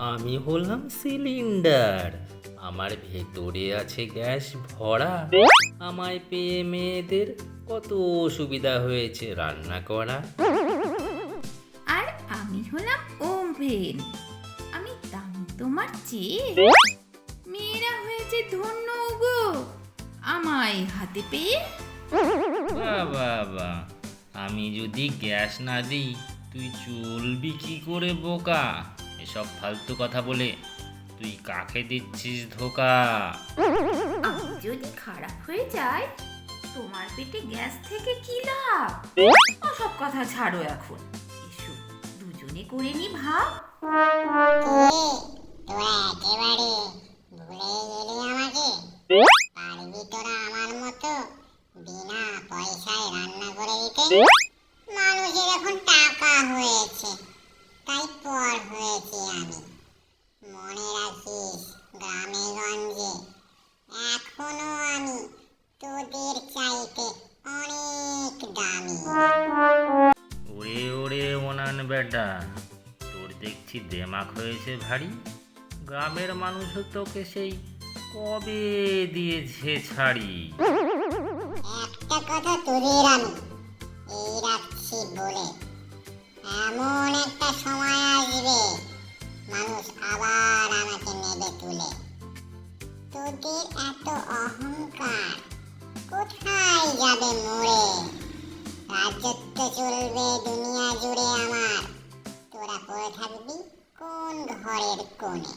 আমি হলাম সিলিন্ডার। আমার ভেতরে আছে গ্যাস ভরা। আমায় পেয়ে মেয়েদের কত সুবিধা হয়েছে রান্না করা। আর আমি হলাম ওভেন। আমি দাম তোমার চেয়ে। মেয়েরা হয়েছে ধন্য গো। আমায় হাতে পেয়ে। বাবা বাহ। আমি যদি গ্যাস না দিই তুই চলবি কি করে বোকা? এসব ফালতু কথা বলে তুই কাকে দিচ্ছিস ধোকা? আমি যদি খারাপ হয়ে যায় তোমার পেটে গ্যাস থেকে কি লাভ? ওসব কথা ছাড়ো এখন। এসো দুজনে করে নি ভাব তোরা একেবারে ভুলে গেলি আমাকে। পারবি তোরা আমার মতো? বিনা পয়সায় রান্না করে দিতে? মানুষের এখন টাকা হয়েছে তাই পর হয়েছি আমি মনে রাখিস গ্রামে গঞ্জে এখনও আমি তোদের চাইতে অনেক দামি ওরে ওরে ওনান বেটা তোর দেখছি দেমাক হয়েছে ভারী। গ্রামের মানুষও তোকে সেই কবে দিয়েছে ছাড়ি? একটা কথা তোদের আমি এই রাখছি বলে। এমন একটা সময় আসবে মানুষ আবার আমাকে নেবে তুলে। তোদের এত অহংকার রাজত্ব চলবে দুনিয়া জুড়ে আমার। তোরা পড়ে থাকবি কোন ঘরের কোণে?